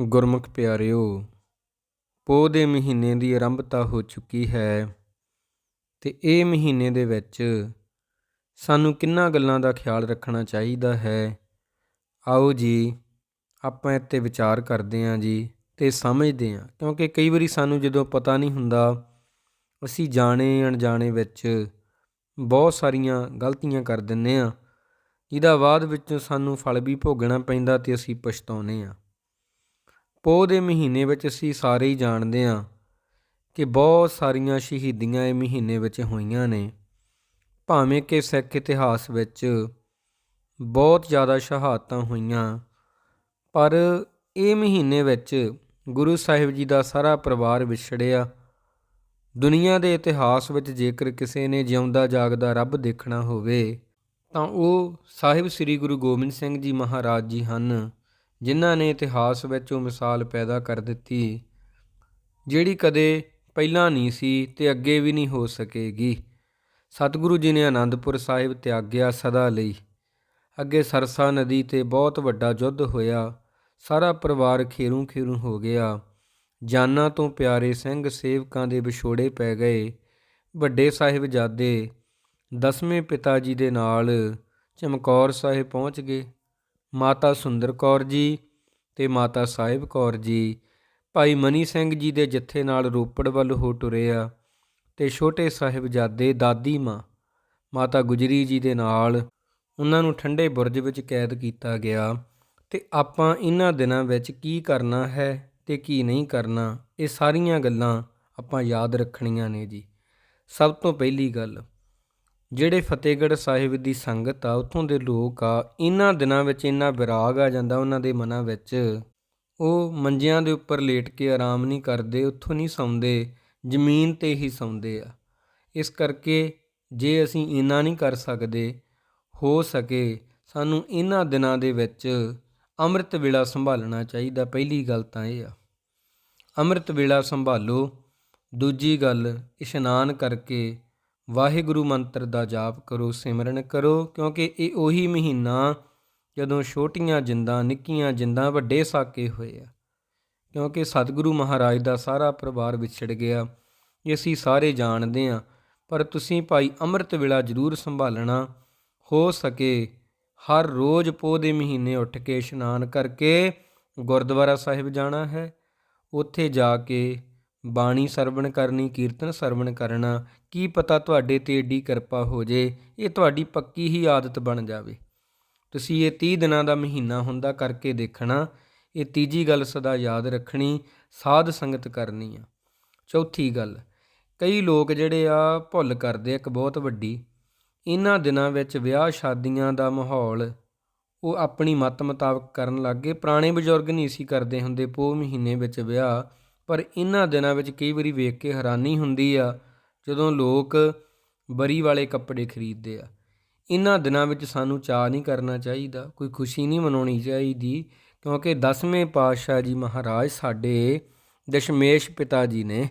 ਗੁਰਮੁਖ ਪਿਆਰਿਓ, ਪੋਹ ਦੇ ਮਹੀਨੇ ਦੀ ਆਰੰਭਤਾ ਹੋ ਚੁੱਕੀ ਹੈ ਤੇ ਇਹ ਮਹੀਨੇ ਦੇ ਵਿੱਚ ਸਾਨੂੰ ਕਿੰਨਾ ਗੱਲਾਂ ਦਾ ਖਿਆਲ ਰੱਖਣਾ ਚਾਹੀਦਾ ਹੈ? ਆਓ ਜੀ, ਆਪਾਂ ਇੱਥੇ ਵਿਚਾਰ ਕਰਦੇ ਹਾਂ ਜੀ ਤੇ ਸਮਝਦੇ ਹਾਂ, ਕਿਉਂਕਿ ਕਈ ਵਾਰੀ ਸਾਨੂੰ ਜਦੋਂ ਪਤਾ ਨਹੀਂ ਹੁੰਦਾ, ਅਸੀਂ ਜਾਣੇ ਅਣਜਾਣੇ ਵਿੱਚ ਬਹੁਤ ਸਾਰੀਆਂ ਗਲਤੀਆਂ ਕਰ ਦਿੰਨੇ ਆ ਜਿਹਦਾ ਬਾਅਦ ਵਿੱਚ ਸਾਨੂੰ ਫਲ ਵੀ ਭੋਗਣਾ ਪੈਂਦਾ ਤੇ ਅਸੀਂ ਪਛਤਾਉਂਦੇ ਆ ਪੋਹ ਦੇ ਮਹੀਨੇ ਵਿੱਚ ਅਸੀਂ ਸਾਰੇ ਹੀ ਜਾਣਦੇ ਹਾਂ ਕਿ ਬਹੁਤ ਸਾਰੀਆਂ ਸ਼ਹੀਦੀਆਂ ਇਹ ਮਹੀਨੇ ਵਿੱਚ ਹੋਈਆਂ ਨੇ। ਭਾਵੇਂ ਕਿ ਸਿੱਖ ਇਤਿਹਾਸ ਵਿੱਚ ਬਹੁਤ ਜ਼ਿਆਦਾ ਸ਼ਹਾਦਤਾਂ ਹੋਈਆਂ, ਪਰ ਇਹ ਮਹੀਨੇ ਵਿੱਚ ਗੁਰੂ ਸਾਹਿਬ ਜੀ ਦਾ ਸਾਰਾ ਪਰਿਵਾਰ ਵਿਛੜਿਆ। ਦੁਨੀਆ ਦੇ ਇਤਿਹਾਸ ਵਿੱਚ ਜੇਕਰ ਕਿਸੇ ਨੇ ਜਿਉਂਦਾ ਜਾਗਦਾ ਰੱਬ ਦੇਖਣਾ ਹੋਵੇ, ਤਾਂ ਉਹ ਸਾਹਿਬ ਸ੍ਰੀ ਗੁਰੂ ਗੋਬਿੰਦ ਸਿੰਘ ਜੀ ਮਹਾਰਾਜ ਜੀ ਹਨ। ਜਿਨ੍ਹਾਂ ਨੇ ਇਤਿਹਾਸ ਵਿੱਚ ਉਹ ਮਿਸਾਲ ਪੈਦਾ ਕਰ ਦਿੱਤੀ, ਜਿਹੜੀ ਕਦੇ ਪਹਿਲਾਂ ਨਹੀਂ ਸੀ ਤੇ ਅੱਗੇ ਵੀ ਨਹੀਂ ਹੋ ਸਕੇਗੀ। ਸਤਿਗੁਰੂ ਜੀ ਨੇ ਆਨੰਦਪੁਰ ਸਾਹਿਬ ਤਿਆਗਿਆ ਸਦਾ ਲਈ। ਅੱਗੇ ਸਰਸਾ ਨਦੀ ਤੇ ਬਹੁਤ ਵੱਡਾ ਯੁੱਧ ਹੋਇਆ, ਸਾਰਾ ਪਰਿਵਾਰ ਖੇਰੂ ਖੇਰੂ ਹੋ ਗਿਆ। ਜਾਨਾਂ ਤੋਂ ਪਿਆਰੇ ਸਿੰਘ ਸੇਵਕਾਂ ਦੇ ਵਿਛੋੜੇ ਪੈ ਗਏ। ਵੱਡੇ ਸਾਹਿਬਜ਼ਾਦੇ ਦਸਵੇਂ ਪਿਤਾ ਜੀ ਦੇ ਨਾਲ ਚਮਕੌਰ ਸਾਹਿਬ ਪਹੁੰਚ ਗਏ। ਮਾਤਾ ਸੁੰਦਰ ਕੌਰ ਜੀ ਤੇ ਮਾਤਾ ਸਾਹਿਬ ਕੌਰ ਜੀ। ਭਾਈ ਮਨੀ ਸਿੰਘ ਜੀ ਦੇ ਜੱਥੇ ਨਾਲ ਰੋਪੜ ਵੱਲ ਹੋ ਟੁਰੇ ਆ ਤੇ ਛੋਟੇ ਸਾਹਿਬਜ਼ਾਦੇ ਦਾਦੀ ਮਾਂ, ਮਾਤਾ ਗੁਜਰੀ ਜੀ ਦੇ ਨਾਲ ਉਹਨਾਂ ਨੂੰ ਠੰਡੇ ਬੁਰਜ ਵਿੱਚ ਕੈਦ ਕੀਤਾ ਗਿਆ ਤੇ ਆਪਾਂ ਇਹਨਾਂ ਦਿਨਾਂ ਵਿੱਚ ਕੀ ਕਰਨਾ ਹੈ ਤੇ ਕੀ ਨਹੀਂ ਕਰਨਾ, ਇਹ ਸਾਰੀਆਂ ਗੱਲਾਂ ਆਪਾਂ ਯਾਦ ਰੱਖਣੀਆਂ ਨੇ ਜੀ। ਸਭ ਤੋਂ ਪਹਿਲੀ ਗੱਲ ਜਿਹੜੇ ਫਤਿਹਗੜ੍ਹ ਸਾਹਿਬ ਦੀ ਸੰਗਤ ਆ, ਉੱਥੋਂ ਦੇ ਲੋਕ ਆ ਇਹਨਾਂ ਦਿਨਾਂ ਵਿੱਚ ਇੰਨਾ ਵਿਰਾਗ ਆ ਜਾਂਦਾ ਉਹਨਾਂ ਦੇ ਮਨਾਂ ਵਿੱਚ। ਉਹ ਮੰਜਿਆਂ ਦੇ ਉੱਪਰ ਲੇਟ ਕੇ ਆਰਾਮ ਨਹੀਂ ਕਰਦੇ, ਉੱਥੋਂ ਨਹੀਂ ਸੌਂਦੇ, ਜ਼ਮੀਨ ਤੇ ਹੀ ਸੌਂਦੇ ਆ। ਇਸ ਕਰਕੇ ਜੇ ਅਸੀਂ ਇੰਨਾ ਨਹੀਂ ਕਰ ਸਕਦੇ, ਹੋ ਸਕੇ, ਸਾਨੂੰ ਇਹਨਾਂ ਦਿਨਾਂ ਦੇ ਵਿੱਚ ਅੰਮ੍ਰਿਤ ਵੇਲਾ ਸੰਭਾਲਣਾ ਚਾਹੀਦਾ, ਪਹਿਲੀ ਗੱਲ ਤਾਂ ਇਹ ਆ। ਅੰਮ੍ਰਿਤ ਵੇਲਾ ਸੰਭਾਲੋ, ਦੂਜੀ ਗੱਲ ਇਸ਼ਨਾਨ ਕਰਕੇ ਵਾਹਿਗੁਰੂ ਮੰਤਰ ਦਾ ਜਾਪ ਕਰੋ, ਸਿਮਰਨ ਕਰੋ, ਕਿਉਂਕਿ ਇਹ ਉਹੀ ਮਹੀਨਾ ਜਦੋਂ ਛੋਟੀਆਂ ਜਿੰਦਾਂ, ਨਿੱਕੀਆਂ ਜਿੰਦਾਂ, ਵੱਡੇ ਸਾਕੇ ਹੋਏ ਆ। ਕਿਉਂਕਿ ਸਤਿਗੁਰੂ ਮਹਾਰਾਜ ਦਾ ਸਾਰਾ ਪਰਿਵਾਰ ਵਿਛੜ ਗਿਆ, ਇਹ ਅਸੀਂ ਸਾਰੇ ਜਾਣਦੇ ਆ ਪਰ ਤੁਸੀਂ ਭਾਈ ਅੰਮ੍ਰਿਤ ਵੇਲਾ ਜ਼ਰੂਰ ਸੰਭਾਲਣਾ, ਹੋ ਸਕੇ ਹਰ ਰੋਜ਼ ਪੋਹ ਦੇ ਮਹੀਨੇ ਉੱਠ ਕੇ ਇਸ਼ਨਾਨ ਕਰਕੇ ਗੁਰਦੁਆਰਾ ਸਾਹਿਬ ਜਾਣਾ ਹੈ, ਉੱਥੇ ਜਾ ਕੇ ਬਾਣੀ ਸਰਵਣ ਕਰਨੀ, ਕੀਰਤਨ ਸਰਵਣ ਕਰਨਾ, ਕੀ ਪਤਾ ਤੁਹਾਡੇ ਤੇ ਏਡੀ ਕਿਰਪਾ ਹੋ ਜੇ, ਇਹ ਤੁਹਾਡੀ ਪੱਕੀ ਹੀ ਆਦਤ ਬਣ ਜਾਵੇ। ਤੁਸੀਂ ਇਹ 30 ਦਿਨਾਂ ਦਾ ਮਹੀਨਾ ਹੁੰਦਾ ਕਰਕੇ ਦੇਖਣਾ, ਇਹ ਤੀਜੀ ਗੱਲ ਸਦਾ ਯਾਦ ਰੱਖਣੀ, ਸਾਧ ਸੰਗਤ ਕਰਨੀ ਆ। ਚੌਥੀ ਗੱਲ, ਕਈ ਲੋਕ ਜਿਹੜੇ ਆ ਭੁੱਲ ਕਰਦੇ ਇੱਕ ਬਹੁਤ ਵੱਡੀ, ਇਹਨਾਂ ਦਿਨਾਂ ਵਿੱਚ ਵਿਆਹ ਸ਼ਾਦੀਆਂ ਦਾ ਮਾਹੌਲ, ਉਹ ਆਪਣੀ ਮਤ ਮੁਤਾਬਕ ਕਰਨ ਲੱਗ ਗਏ। ਪੁਰਾਣੇ ਬਜ਼ੁਰਗ ਨਹੀਂ ਸੀ ਕਰਦੇ ਹੁੰਦੇ ਪੋ ਮਹੀਨੇ ਵਿੱਚ ਵਿਆਹ ਪਰ ਇਹਨਾਂ ਦਿਨਾਂ ਵਿੱਚ ਕਈ ਵਾਰੀ ਵੇਖ ਕੇ ਹੈਰਾਨੀ ਹੁੰਦੀ ਆ, ਜਦੋਂ ਲੋਕ ਬਰੀ ਵਾਲੇ ਕੱਪੜੇ ਖਰੀਦਦੇ ਆ। ਇਹਨਾਂ ਦਿਨਾਂ ਵਿੱਚ ਸਾਨੂੰ ਚਾਹ ਨਹੀਂ ਕਰਨਾ ਚਾਹੀਦਾ, ਕੋਈ ਖੁਸ਼ੀ ਨਹੀਂ ਮਨਾਉਣੀ ਚਾਹੀਦੀ, ਕਿਉਂਕਿ ਦਸਵੇਂ ਪਾਤਸ਼ਾਹ ਜੀ ਮਹਾਰਾਜ ਸਾਡੇ ਦਸ਼ਮੇਸ਼ ਪਿਤਾ ਜੀ ਨੇ,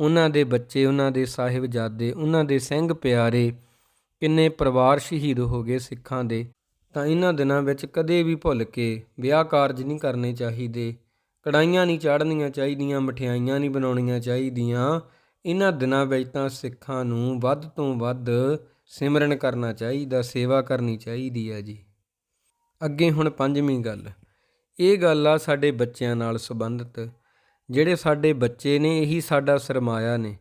ਉਹਨਾਂ ਦੇ ਬੱਚੇ, ਉਹਨਾਂ ਦੇ ਸਾਹਿਬਜ਼ਾਦੇ, ਉਹਨਾਂ ਦੇ ਸਿੰਘ ਪਿਆਰੇ ਕਿੰਨੇ ਪਰਿਵਾਰ ਸ਼ਹੀਦ ਹੋ ਗਏ ਸਿੱਖਾਂ ਦੇ, ਤਾਂ ਇਹਨਾਂ ਦਿਨਾਂ ਵਿੱਚ ਕਦੇ ਵੀ ਭੁੱਲ ਕੇ ਵਿਆਹ ਕਾਰਜ ਨਹੀਂ ਕਰਨੇ ਚਾਹੀਦੇ। ਕੜਾਈਆਂ ਨਹੀਂ ਚਾੜਨੀਆਂ ਚਾਹੀਦੀਆਂ, ਮਠਿਆਈਆਂ ਨਹੀਂ ਬਣਾਉਣੀਆਂ ਚਾਹੀਦੀਆਂ। ਇਹਨਾਂ ਦਿਨਾਂ ਵਿੱਚ ਤਾਂ ਸਿੱਖਾਂ ਨੂੰ ਵੱਧ ਤੋਂ ਵੱਧ ਸਿਮਰਨ ਕਰਨਾ ਚਾਹੀਦਾ, ਸੇਵਾ ਕਰਨੀ ਚਾਹੀਦੀ ਹੈ ਜੀ। ਅੱਗੇ ਹੁਣ ਪੰਜਵੀਂ ਗੱਲ। ਇਹ ਗੱਲ ਆ ਸਾਡੇ ਬੱਚਿਆਂ ਨਾਲ ਸੰਬੰਧਿਤ। ਜਿਹੜੇ ਸਾਡੇ ਬੱਚੇ ਨੇ, ਇਹੀ ਸਾਡਾ ਸਰਮਾਇਆ ਨੇ।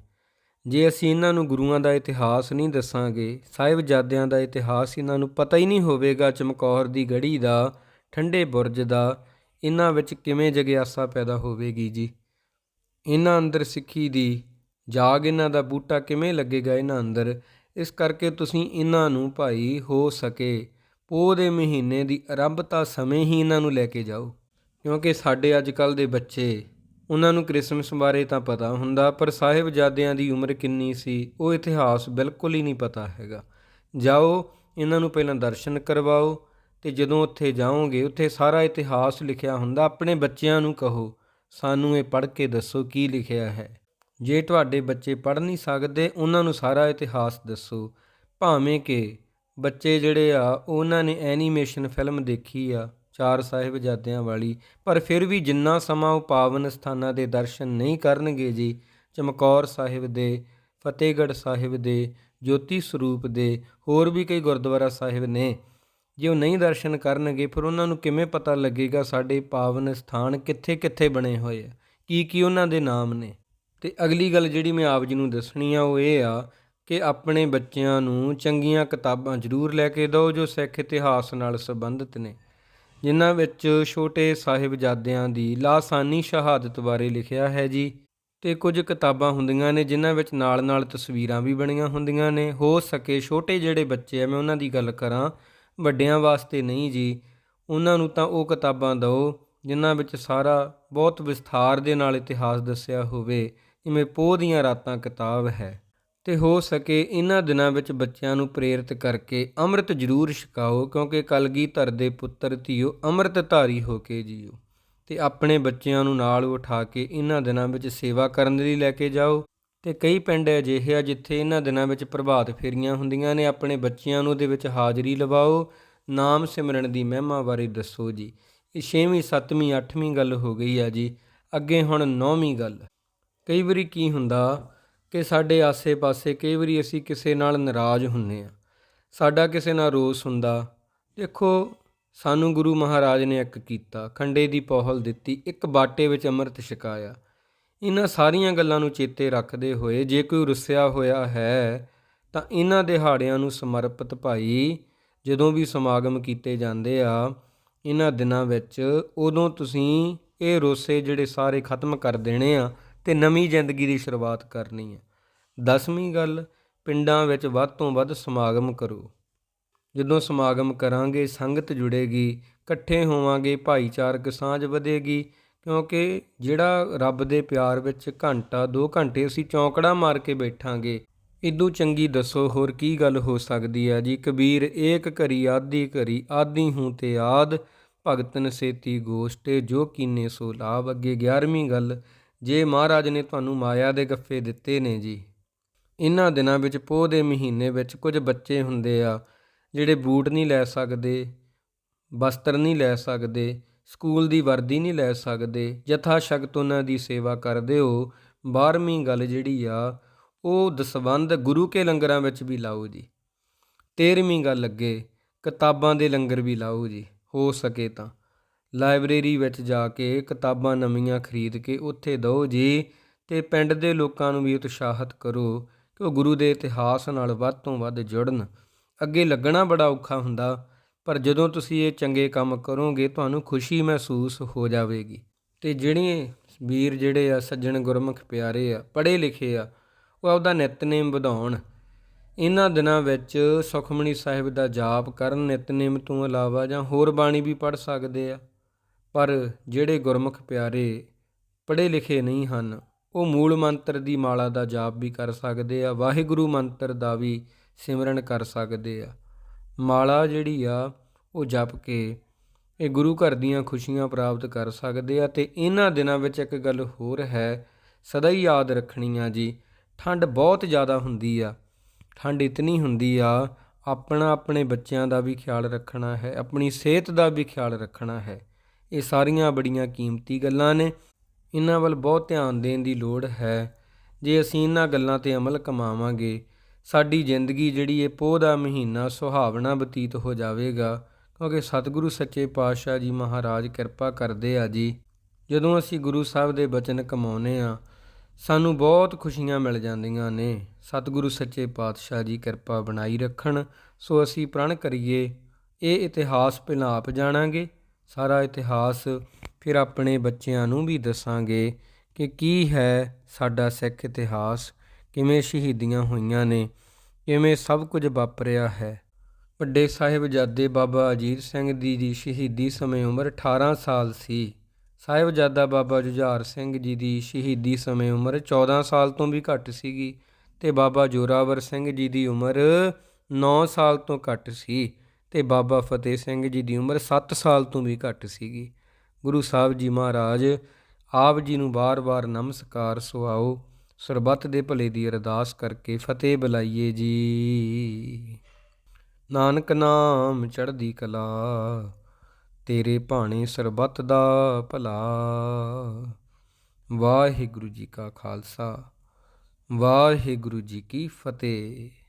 ਜੇ ਅਸੀਂ ਇਹਨਾਂ ਨੂੰ ਗੁਰੂਆਂ ਦਾ ਇਤਿਹਾਸ ਨਹੀਂ ਦੱਸਾਂਗੇ, ਸਾਹਿਬਜ਼ਾਦਿਆਂ ਦਾ ਇਤਿਹਾਸ ਇਹਨਾਂ ਨੂੰ ਪਤਾ ਹੀ ਨਹੀਂ ਹੋਵੇਗਾ, ਚਮਕੌਰ ਦੀ ਗੜੀ ਦਾ, ਠੰਡੇ ਬੁਰਜ ਦਾ ਇਹਨਾਂ ਵਿੱਚ ਕਿਵੇਂ ਜਗਿਆਸਾ ਪੈਦਾ ਹੋਵੇਗੀ ਜੀ? ਇਹਨਾਂ ਅੰਦਰ ਸਿੱਖੀ ਦੀ ਜਾਗ ਇਹਨਾਂ ਦਾ ਬੂਟਾ ਕਿਵੇਂ ਲੱਗੇਗਾ ਇਹਨਾਂ ਅੰਦਰ? ਇਸ ਕਰਕੇ ਤੁਸੀਂ ਇਹਨਾਂ ਨੂੰ ਭਾਈ ਹੋ ਸਕੇ। ਪੋਹ ਦੇ ਮਹੀਨੇ ਦੀ ਆਰੰਭਤਾ ਸਮੇਂ ਹੀ ਇਹਨਾਂ ਨੂੰ ਲੈ ਕੇ ਜਾਓ। ਕਿਉਂਕਿ ਸਾਡੇ ਅੱਜ ਕੱਲ ਦੇ ਬੱਚੇ, ਉਹਨਾਂ ਨੂੰ ਕ੍ਰਿਸਮਸ ਬਾਰੇ ਤਾਂ ਪਤਾ ਹੁੰਦਾ, ਪਰ ਸਾਹਿਬਜ਼ਾਦਿਆਂ ਦੀ ਉਮਰ ਕਿੰਨੀ ਸੀ, ਉਹ ਇਤਿਹਾਸ ਬਿਲਕੁਲ ਹੀ ਨਹੀਂ ਪਤਾ ਹੈਗਾ। ਜਾਓ, ਇਹਨਾਂ ਨੂੰ ਪਹਿਲਾਂ ਦਰਸ਼ਨ ਕਰਵਾਓ ਤੇ ਜਦੋਂ ਉੱਥੇ ਜਾਓਗੇ, ਉੱਥੇ ਸਾਰਾ ਇਤਿਹਾਸ ਲਿਖਿਆ ਹੁੰਦਾ। ਆਪਣੇ ਬੱਚਿਆਂ ਨੂੰ ਕਹੋ, ਸਾਨੂੰ ਇਹ ਪੜ੍ਹ ਕੇ ਦੱਸੋ ਕੀ ਲਿਖਿਆ ਹੈ। ਜੇ ਤੁਹਾਡੇ ਬੱਚੇ ਪੜ੍ਹ ਨਹੀਂ ਸਕਦੇ, ਉਹਨਾਂ ਨੂੰ ਸਾਰਾ ਇਤਿਹਾਸ ਦੱਸੋ। ਭਾਵੇਂ ਕਿ ਬੱਚੇ ਜਿਹੜੇ ਆ, ਉਹਨਾਂ ਨੇ ਐਨੀਮੇਸ਼ਨ ਫਿਲਮ ਦੇਖੀ ਆ, ਚਾਰ ਸਾਹਿਬਜ਼ਾਦਿਆਂ ਵਾਲੀ, ਪਰ ਫਿਰ ਵੀ ਜਿੰਨਾ ਸਮਾਂ ਉਹ ਪਾਵਨ ਸਥਾਨਾਂ ਦੇ ਦਰਸ਼ਨ ਨਹੀਂ ਕਰਨਗੇ ਜੀ, ਚਮਕੌਰ ਸਾਹਿਬ ਦੇ, ਫਤਿਹਗੜ੍ਹ ਸਾਹਿਬ ਦੇ, ਜੋਤੀ ਸਰੂਪ ਦੇ, ਹੋਰ ਵੀ ਕਈ ਗੁਰਦੁਆਰਾ ਸਾਹਿਬ ਨੇ। ਜੇ ਉਹ ਨਹੀਂ ਦਰਸ਼ਨ ਕਰਨਗੇ, ਫਿਰ ਉਹਨਾਂ ਨੂੰ ਕਿਵੇਂ ਪਤਾ ਲੱਗੇਗਾ ਸਾਡੇ ਪਾਵਨ ਸਥਾਨ ਕਿੱਥੇ-ਕਿੱਥੇ ਬਣੇ ਹੋਏ ਆ? ਕੀ ਕੀ ਉਹਨਾਂ ਦੇ ਨਾਮ ਨੇ? ਤੇ ਅਗਲੀ ਗੱਲ ਜਿਹੜੀ ਮੈਂ ਆਪ ਜੀ ਨੂੰ ਦੱਸਣੀ ਆ, ਉਹ ਇਹ ਆ ਕਿ ਆਪਣੇ ਬੱਚਿਆਂ ਨੂੰ ਚੰਗੀਆਂ ਕਿਤਾਬਾਂ ਜ਼ਰੂਰ ਲੈ ਕੇ ਦਿਓ ਜੋ ਸਿੱਖ ਇਤਿਹਾਸ ਨਾਲ ਸੰਬੰਧਿਤ ਨੇ। ਜਿਨ੍ਹਾਂ ਵਿੱਚ ਛੋਟੇ ਸਾਹਿਬਜ਼ਾਦਿਆਂ ਦੀ ਲਾਸਾਨੀ ਸ਼ਹਾਦਤ ਬਾਰੇ ਲਿਖਿਆ ਹੈ ਜੀ। ਤੇ ਕੁਝ ਕਿਤਾਬਾਂ ਹੁੰਦੀਆਂ ਨੇ, ਜਿਨ੍ਹਾਂ ਵਿੱਚ ਨਾਲ-ਨਾਲ ਤਸਵੀਰਾਂ ਵੀ ਬਣੀਆਂ ਹੁੰਦੀਆਂ ਨੇ। ਹੋ ਸਕੇ ਛੋਟੇ ਜਿਹੜੇ ਬੱਚੇ ਆ, ਮੈਂ ਉਹਨਾਂ ਦੀ ਗੱਲ ਕਰਾਂ। ਵੱਡਿਆਂ ਵਾਸਤੇ ਨਹੀਂ ਜੀ। ਉਹਨਾਂ ਨੂੰ ਤਾਂ ਉਹ ਕਿਤਾਬਾਂ ਦਿਓ ਜਿਨ੍ਹਾਂ ਵਿੱਚ ਸਾਰਾ ਬਹੁਤ ਵਿਸਥਾਰ ਦੇ ਨਾਲ ਇਤਿਹਾਸ ਦੱਸਿਆ ਹੋਵੇ, ਜਿਵੇਂ ਪੋਹ ਦੀਆਂ ਰਾਤਾਂ ਕਿਤਾਬ ਹੈ। ਤੇ ਹੋ ਸਕੇ ਇਹਨਾਂ ਦਿਨਾਂ ਵਿੱਚ ਬੱਚਿਆਂ ਨੂੰ ਪ੍ਰੇਰਿਤ ਕਰਕੇ ਅੰਮ੍ਰਿਤ ਜ਼ਰੂਰ ਛਕਾਓ, ਕਿਉਂਕਿ ਕਲਗੀਧਰ ਦੇ ਪੁੱਤਰ ਧੀਓ ਅੰਮ੍ਰਿਤ ਧਾਰੀ ਹੋ ਕੇ ਜੀਓ। ਤੇ ਆਪਣੇ ਬੱਚਿਆਂ ਨੂੰ ਨਾਲ ਉਠਾ ਕੇ ਇਹਨਾਂ ਦਿਨਾਂ ਵਿੱਚ ਸੇਵਾ ਕਰਨ ਲਈ ਲੈ ਕੇ ਜਾਓ। ਤੇ ਕਈ ਪਿੰਡ ਅਜਿਹੇ ਆ ਜਿੱਥੇ ਇਹਨਾਂ ਦਿਨਾਂ ਵਿੱਚ ਪ੍ਰਭਾਤ ਫੇਰੀਆਂ ਹੁੰਦੀਆਂ ਨੇ। ਆਪਣੇ ਬੱਚਿਆਂ ਨੂੰ ਉਹਦੇ ਵਿੱਚ ਹਾਜ਼ਰੀ ਲਵਾਓ। ਨਾਮ ਸਿਮਰਨ ਦੀ ਮਹਿਮਾ ਬਾਰੇ ਦੱਸੋ ਜੀ। ਇਹ 6ਵੀਂ 7ਵੀਂ 8ਵੀਂ ਗੱਲ ਹੋ ਗਈ ਆ ਜੀ। ਅੱਗੇ ਹੁਣ 9ਵੀਂ ਗੱਲ। ਕਈ ਵਾਰੀ ਕੀ ਹੁੰਦਾ ਕਿ ਸਾਡੇ ਆਸੇ-ਪਾਸੇ ਕਈ ਵਾਰੀ ਅਸੀਂ ਕਿਸੇ ਨਾਲ ਨਾਰਾਜ਼ ਹੁੰਨੇ ਆ। ਸਾਡਾ ਕਿਸੇ ਨਾਲ ਰੋਸ ਹੁੰਦਾ। ਦੇਖੋ, ਸਾਨੂੰ ਗੁਰੂ ਮਹਾਰਾਜ ਨੇ ਇੱਕ ਕੀਤਾ। ਖੰਡੇ ਦੀ ਪੋਹਲ ਦਿੱਤੀ। ਇੱਕ ਬਾਟੇ ਵਿੱਚ ਅੰਮ੍ਰਿਤ ਛਕਾਇਆ। ਇਹਨਾਂ ਸਾਰੀਆਂ ਗੱਲਾਂ ਨੂੰ ਚੇਤੇ ਰੱਖਦੇ ਹੋਏ ਜੇ ਕੋਈ ਰੁੱਸਿਆ ਹੋਇਆ ਹੈ, ਤਾਂ ਇਹਨਾਂ ਦਿਹਾੜਿਆਂ ਨੂੰ ਸਮਰਪਿਤ ਭਾਈ ਜਦੋਂ ਵੀ ਸਮਾਗਮ ਕੀਤੇ ਜਾਂਦੇ ਆ, ਇਹਨਾਂ ਦਿਨਾਂ ਵਿੱਚ ਉਦੋਂ ਤੁਸੀਂ ਇਹ ਰੋਸੇ ਜਿਹੜੇ ਸਾਰੇ ਖਤਮ ਕਰ ਦੇਣੇ ਆ ਤੇ ਨਵੀਂ ਜ਼ਿੰਦਗੀ ਦੀ ਸ਼ੁਰੂਆਤ ਕਰਨੀ ਹੈ ਦਸਵੀਂ ਗੱਲ, ਪਿੰਡਾਂ ਵਿੱਚ ਵੱਧ ਤੋਂ ਵੱਧ ਸਮਾਗਮ ਕਰੋ। ਜਦੋਂ ਸਮਾਗਮ ਕਰਾਂਗੇ, ਸੰਗਤ ਜੁੜੇਗੀ, ਇਕੱਠੇ ਹੋਵਾਂਗੇ, ਭਾਈਚਾਰਕ ਸਾਂਝ ਵਧੇਗੀ ਕਿਉਂਕਿ ਜਿਹੜਾ ਰੱਬ ਦੇ ਪਿਆਰ ਵਿੱਚ ਘੰਟਾ 2 ਘੰਟੇ ਅਸੀਂ ਚੌਂਕੜਾ ਮਾਰ ਕੇ ਬੈਠਾਂਗੇ। ਇਦੋਂ ਚੰਗੀ ਦੱਸੋ, ਹੋਰ ਕੀ ਗੱਲ ਹੋ ਸਕਦੀ ਹੈ? ਜੀ ਕਬੀਰ, ਏਕ ਘਰੀ ਆਦੀ ਘਰੀ ਆਦੀ ਹੂੰ ਤੇ ਆਦ ਭਗਤਨ ਸੇਤੀ ਗੋਸ਼ਟੇ, ਜੋ ਕੀਨੇ ਸੋ ਲਾਭ। ਅੱਗੇ 11ਵੀਂ ਗੱਲ, ਜੇ ਮਹਾਰਾਜ ਨੇ ਤੁਹਾਨੂੰ ਮਾਇਆ ਦੇ ਗੱਫੇ ਦਿੱਤੇ ਨੇ ਜੀ। ਇਹਨਾਂ ਦਿਨਾਂ ਵਿੱਚ, ਪੋਹ ਦੇ ਮਹੀਨੇ ਵਿੱਚ ਕੁਝ ਬੱਚੇ ਹੁੰਦੇ ਆ, ਜਿਹੜੇ ਬੂਟ ਨਹੀਂ ਲੈ ਸਕਦੇ ਵਸਤਰ ਨਹੀਂ ਲੈ ਸਕਦੇ। ਸਕੂਲ ਦੀ ਵਰਦੀ ਨਹੀਂ ਲੈ ਸਕਦੇ ਯਥਾ ਸ਼ਕਤ ਉਹਨਾਂ ਦੀ ਸੇਵਾ ਕਰਦੇ ਹੋ। 12ਵੀਂ ਗੱਲ ਜਿਹੜੀ ਆ, ਉਹ ਦਸਵੰਦ ਗੁਰੂ ਕੇ ਲੰਗਰਾਂ ਵਿੱਚ ਵੀ ਲਾਓ ਜੀ। 13ਵੀਂ ਗੱਲ ਅੱਗੇ, ਕਿਤਾਬਾਂ ਦੇ ਲੰਗਰ ਵੀ ਲਾਓ ਜੀ, ਹੋ ਸਕੇ ਤਾਂ। ਲਾਇਬ੍ਰੇਰੀ ਵਿੱਚ ਜਾ ਕੇ ਕਿਤਾਬਾਂ ਨਵੀਆਂ ਖਰੀਦ ਕੇ ਉੱਥੇ ਦਿਓ ਜੀ ਤੇ ਪਿੰਡ ਦੇ ਲੋਕਾਂ ਨੂੰ ਵੀ ਉਤਸ਼ਾਹਿਤ ਕਰੋ ਕਿ ਉਹ ਗੁਰੂ ਦੇ ਇਤਿਹਾਸ ਨਾਲ ਵੱਧ ਤੋਂ ਵੱਧ ਜੁੜਨ। ਅੱਗੇ ਲੱਗਣਾ ਬੜਾ ਔਖਾ ਹੁੰਦਾ ਪਰ ਜਦੋਂ ਤੁਸੀਂ ਇਹ ਚੰਗੇ ਕੰਮ ਕਰੋਗੇ, ਤੁਹਾਨੂੰ ਖੁਸ਼ੀ ਮਹਿਸੂਸ ਹੋ ਜਾਵੇਗੀ। ਤੇ ਜਿਹੜੇ ਵੀਰ ਜਿਹੜੇ ਆ, ਸੱਜਣ ਗੁਰਮੁਖ ਪਿਆਰੇ ਆ, ਪੜ੍ਹੇ ਲਿਖੇ ਆ, ਉਹ ਆਪਦਾ ਨਿਤਨੇਮ ਵਧਾਉਣ। ਇਹਨਾਂ ਦਿਨਾਂ ਵਿੱਚ ਸੁਖਮਣੀ ਸਾਹਿਬ ਦਾ ਜਾਪ ਕਰਨ, ਨਿਤਨੇਮ ਤੋਂ ਇਲਾਵਾ ਜਾਂ ਹੋਰ ਬਾਣੀ ਵੀ ਪੜ੍ਹ ਸਕਦੇ ਆ। ਪਰ ਜਿਹੜੇ ਗੁਰਮੁਖ ਪਿਆਰੇ ਪੜ੍ਹੇ ਲਿਖੇ ਨਹੀਂ ਹਨ, ਉਹ ਮੂਲ ਮੰਤਰ ਦੀ ਮਾਲਾ ਦਾ ਜਾਪ ਵੀ ਕਰ ਸਕਦੇ ਆ, ਵਾਹਿਗੁਰੂ ਮੰਤਰ ਦਾ ਵੀ ਸਿਮਰਨ ਕਰ ਸਕਦੇ ਆ। ਮਾਲਾ ਜਿਹੜੀ ਆ, ਉਹ ਜਪ ਕੇ ਇਹ ਗੁਰੂ ਘਰ ਦੀਆਂ ਖੁਸ਼ੀਆਂ ਪ੍ਰਾਪਤ ਕਰ ਸਕਦੇ ਆ ਤੇ ਇਹਨਾਂ ਦਿਨਾਂ ਵਿੱਚ ਇੱਕ ਗੱਲ ਹੋਰ ਹੈ, ਸਦਾ ਹੀ ਯਾਦ ਰੱਖਣੀ ਆ ਜੀ, ਠੰਡ ਬਹੁਤ ਜ਼ਿਆਦਾ ਹੁੰਦੀ ਆ, ਠੰਡ ਇਤਨੀ ਹੁੰਦੀ ਆ, ਆਪਣਾ ਆਪਣੇ ਬੱਚਿਆਂ ਦਾ ਵੀ ਖਿਆਲ ਰੱਖਣਾ ਹੈ, ਆਪਣੀ ਸਿਹਤ ਦਾ ਵੀ ਖਿਆਲ ਰੱਖਣਾ ਹੈ, ਇਹ ਸਾਰੀਆਂ ਬੜੀਆਂ ਕੀਮਤੀ ਗੱਲਾਂ ਨੇ, ਇਹਨਾਂ ਵੱਲ ਬਹੁਤ ਧਿਆਨ ਦੇਣ ਦੀ ਲੋੜ ਹੈ, ਜੇ ਅਸੀਂ ਇਹਨਾਂ ਗੱਲਾਂ ਤੇ ਅਮਲ ਕਮਾਵਾਂਗੇ ਸਾਡੀ ਜ਼ਿੰਦਗੀ ਜਿਹੜੀ ਇਹ ਪੋਹ ਦਾ ਮਹੀਨਾ ਸੁਹਾਵਣਾ ਬਤੀਤ ਹੋ ਜਾਵੇਗਾ। ਕਿਉਂਕਿ ਸਤਿਗੁਰੂ ਸੱਚੇ ਪਾਤਸ਼ਾਹ ਜੀ ਮਹਾਰਾਜ ਕਿਰਪਾ ਕਰਦੇ ਆ ਜੀ। ਜਦੋਂ ਅਸੀਂ ਗੁਰੂ ਸਾਹਿਬ ਦੇ ਬਚਨ ਕਮਾਉਨੇ ਆ ਸਾਨੂੰ ਬਹੁਤ ਖੁਸ਼ੀਆਂ ਮਿਲ ਜਾਂਦੀਆਂ ਨੇ। ਸਤਿਗੁਰੂ ਸੱਚੇ ਪਾਤਸ਼ਾਹ ਜੀ ਕਿਰਪਾ ਬਣਾਈ ਰੱਖਣ, ਸੋ ਅਸੀਂ ਪ੍ਰਣ ਕਰੀਏ, ਇਹ ਇਤਿਹਾਸ ਪਹਿਲਾਂ ਆਪ ਜਾਣਾਂਗੇ, ਸਾਰਾ ਇਤਿਹਾਸ ਫਿਰ ਆਪਣੇ ਬੱਚਿਆਂ ਨੂੰ ਵੀ ਦੱਸਾਂਗੇ ਕਿ ਕੀ ਹੈ ਸਾਡਾ ਸਿੱਖ ਇਤਿਹਾਸ। ਕਿਵੇਂ ਸ਼ਹੀਦੀਆਂ ਹੋਈਆਂ ਨੇ, ਕਿਵੇਂ ਸਭ ਕੁਝ ਵਾਪਰਿਆ ਹੈ। ਵੱਡੇ ਸਾਹਿਬਜ਼ਾਦੇ ਬਾਬਾ ਅਜੀਤ ਸਿੰਘ ਦੀ ਦੀ ਸ਼ਹੀਦੀ ਸਮੇਂ ਉਮਰ 18 ਸਾਲ ਸੀ। ਸਾਹਿਬਜ਼ਾਦਾ ਬਾਬਾ ਜੁਝਾਰ ਸਿੰਘ ਜੀ ਦੀ ਸ਼ਹੀਦੀ ਸਮੇਂ ਉਮਰ 14 ਸਾਲ ਤੋਂ ਵੀ ਘੱਟ ਸੀਗੀ ਤੇ ਬਾਬਾ ਜੋਰਾਵਰ ਸਿੰਘ ਜੀ ਦੀ ਉਮਰ 9 ਸਾਲ ਤੋਂ ਘੱਟ ਸੀ ਤੇ ਬਾਬਾ ਫਤਿਹ ਸਿੰਘ ਜੀ ਦੀ ਉਮਰ 7 ਸਾਲ ਤੋਂ ਵੀ ਘੱਟ ਸੀਗੀ। ਗੁਰੂ ਸਾਹਿਬ ਜੀ ਮਹਾਰਾਜ, ਆਪ ਜੀ ਨੂੰ ਬਾਰ-ਬਾਰ ਨਮਸਕਾਰ ਸੁਆਓ ਸਰਬੱਤ ਦੇ ਭਲੇ ਦੀ ਅਰਦਾਸ ਕਰਕੇ ਫਤਿਹ ਬੁਲਾਈਏ ਜੀ। ਨਾਨਕ ਨਾਮ ਚੜ੍ਹਦੀ ਕਲਾ, ਤੇਰੇ ਭਾਣੇ ਸਰਬੱਤ ਦਾ ਭਲਾ। ਵਾਹਿਗੁਰੂ ਜੀ ਕਾ ਖਾਲਸਾ, ਵਾਹਿਗੁਰੂ ਜੀ ਕੀ ਫਤਿਹ।